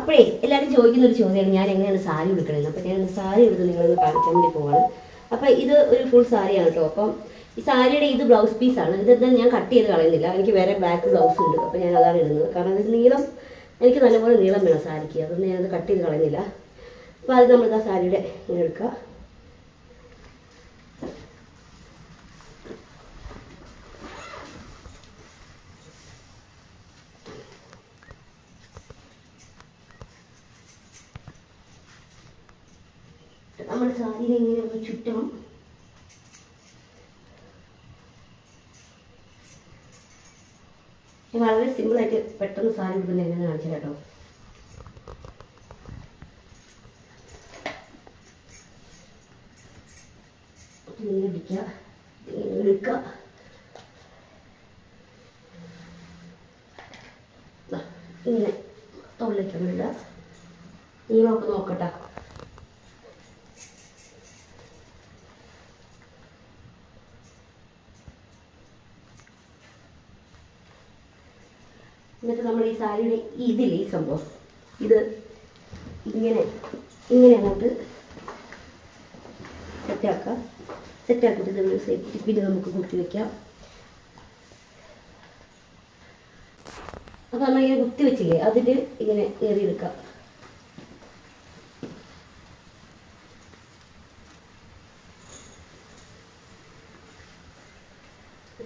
അപ്പോഴേ എല്ലാവരും ചോദിക്കുന്ന ഒരു ചോദ്യമാണ് ഞാൻ എങ്ങനെയാണ് സാരി ഉടുക്കണത് അപ്പോൾ ഞാൻ സാരി എടുത്ത് നിങ്ങളൊന്ന് കാണിക്കാൻ വേണ്ടി പോവാണ്. അപ്പോൾ ഇത് ഒരു ഫുൾ സാരിയാണ് കേട്ടോ. അപ്പം ഈ സാരിയുടെ ഇത് ബ്ലൗസ് പീസ് ആണ്. ഇതെന്താ ഞാൻ കട്ട് ചെയ്ത് കളയുന്നില്ല. എനിക്ക് വേറെ ബ്ലാക്ക് ബ്ലൗസ് ഉണ്ട്. അപ്പോൾ ഞാൻ അതാണ് ഇടുന്നത്. കാരണം ഇത് നീളം എനിക്ക് നല്ലപോലെ നീളം വേണം സാരിക്ക്. അതൊന്നും ഞാനത് കട്ട് ചെയ്ത് കളയുന്നില്ല. അപ്പോൾ അത് നമ്മൾ ആ സാരിയുടെ ഇങ്ങനെ എടുക്കുക. നമ്മുടെ സാരിയിൽ ഇങ്ങനെ ഒന്ന് ചുറ്റണം? വളരെ സിമ്പിളായിട്ട് പെട്ടെന്ന് സാരി ഉടുക്കുന്ന എങ്ങനെ കാണിച്ചു കേട്ടോ. ഇങ്ങനെ പിടിക്കുക ഇങ്ങനെ എടുക്കുക. തൊള്ളിലേക്ക് അങ്ങ് ഇടുക. നീളമൊക്കെ നോക്കട്ടെ. എന്നിട്ട് നമ്മൾ ഈ സാരിയുടെ ഇതിൽ ഈ സംഭവം. ഇത് ഇങ്ങനെ ഇങ്ങനെ അങ്ങോട്ട് സെറ്റാക്കാം സെറ്റാക്കിയിട്ട് നമ്മൾ സെറ്റ് പിന്നെ നമുക്ക് കുത്തി വെക്കാം. അപ്പോൾ നമ്മൾ ഇങ്ങനെ കുത്തി വെച്ചില്ലേ അതിൽ ഇങ്ങനെ ഏറിയെടുക്കാം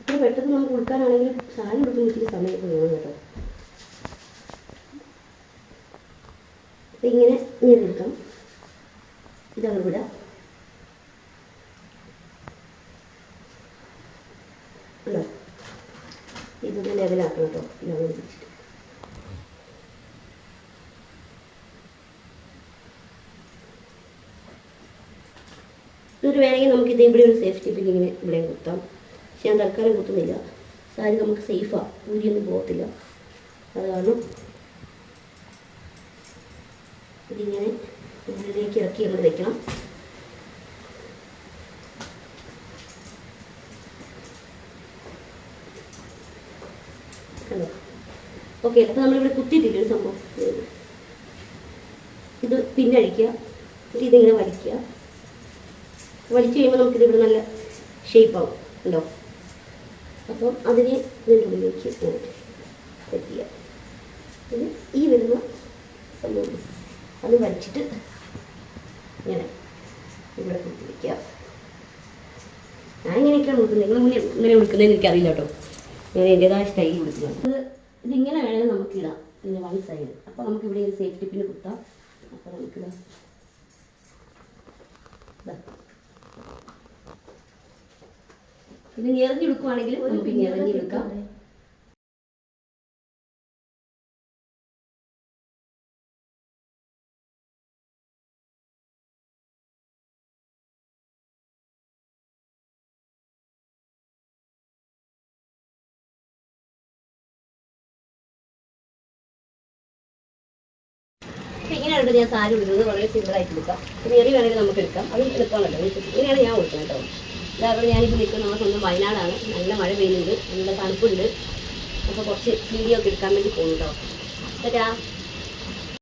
എടുക്കാം. പെട്ടെന്ന് നമുക്ക് കൊടുക്കാനാണെങ്കിൽ സാരി കൊടുക്കുന്ന ഇച്ചിരി സമയം വേണം കേട്ടോ. അപ്പൊ ഇങ്ങനെ ഞെരെടുക്കാം ഇതങ്ങ് വിടാം ഉണ്ടോ ഇതൊന്ന് ലെവലാക്കണം കേട്ടോ. ലെവൽ പിടിച്ചിട്ട് ഇതൊരു വേണമെങ്കിൽ നമുക്ക് ഇത് ഇവിടെ ഒരു സേഫ്റ്റി പിൻ ഇങ്ങനെ ഇവിടെ കുത്താം. പക്ഷെ ഞാൻ തൽക്കാലം കുത്തുന്നില്ല. സാരി നമുക്ക് സേഫാണ് ഊരിയൊന്നും പോകത്തില്ല. അത് കാരണം ഇതിങ്ങനെ ഉള്ളിലേക്ക് ഇറക്കി അങ്ങ് വെക്കണം. ഓക്കെ അപ്പോൾ നമ്മളിവിടെ കുത്തിയിട്ടില്ല ഒരു സംഭവം? ഇത് പിന്നഴിക്കുക എന്നിട്ട് ഇതിങ്ങനെ വലിക്കുക. വലിച്ചു കഴിയുമ്പോൾ നമുക്കിത് ഇവിടെ നല്ല ഷേപ്പ് ആവും. ഉണ്ടോ അപ്പം അതിനെ ഇതിന്റെ ഉള്ളിലേക്ക് സെറ്റ് ചെയ്യാം ഇത് ഈ വരുന്ന സംഭവം അത് വലിച്ചിട്ട് ഇങ്ങനെ ഇവിടെ കുത്തി വയ്ക്കുക ഞാൻ ഇങ്ങനെയൊക്കെയാണ് കൊടുക്കുന്നത് നിങ്ങൾ ഇങ്ങനെ ഇങ്ങനെ വിളിക്കുന്നത് എനിക്കറിയില്ല കേട്ടോ. ഞാൻ എന്റെതായ സ്റ്റൈൽ വിളിക്കുന്നത് ഇത് ഇതിങ്ങനെ വേണമെങ്കിൽ നമുക്ക് ഇടാം. ഇങ്ങനെ വൺ സൈഡ് അപ്പോൾ നമുക്ക് ഇവിടെ ഒരു സേഫ്റ്റി പിന്നെ കുത്താം. അപ്പോൾ നമുക്കിടാം ഇതാ. ഞെറിഞ്ഞെടുക്കുവാണെങ്കിൽ ഇറങ്ങി ഞെറിഞ്ഞെടുക്കാം ഇങ്ങനെയാണ് ഞാൻ സാരി ഉടുക്കുന്നത് വളരെ സിമ്പിൾ ആയിട്ട് എടുക്കാം. ഇനി എറി വേണമെങ്കിൽ നമുക്ക് എടുക്കാം. അത് എളുപ്പമാണല്ലോ. ഇങ്ങനെയാണ് ഞാൻ കൊടുക്കുന്നത് കേട്ടോ. ഇതവിടെ ഞാനിപ്പോൾ നിൽക്കുന്നത് നമ്മുടെ സ്വന്തം വയനാടാണ്. നല്ല മഴ പെയ്യുന്നുണ്ട്. നല്ല തണുപ്പുണ്ട്. അപ്പോൾ കുറച്ച് വീഡിയോ ഒക്കെ എടുക്കാൻ വേണ്ടി പോകുന്നു കേട്ടോ.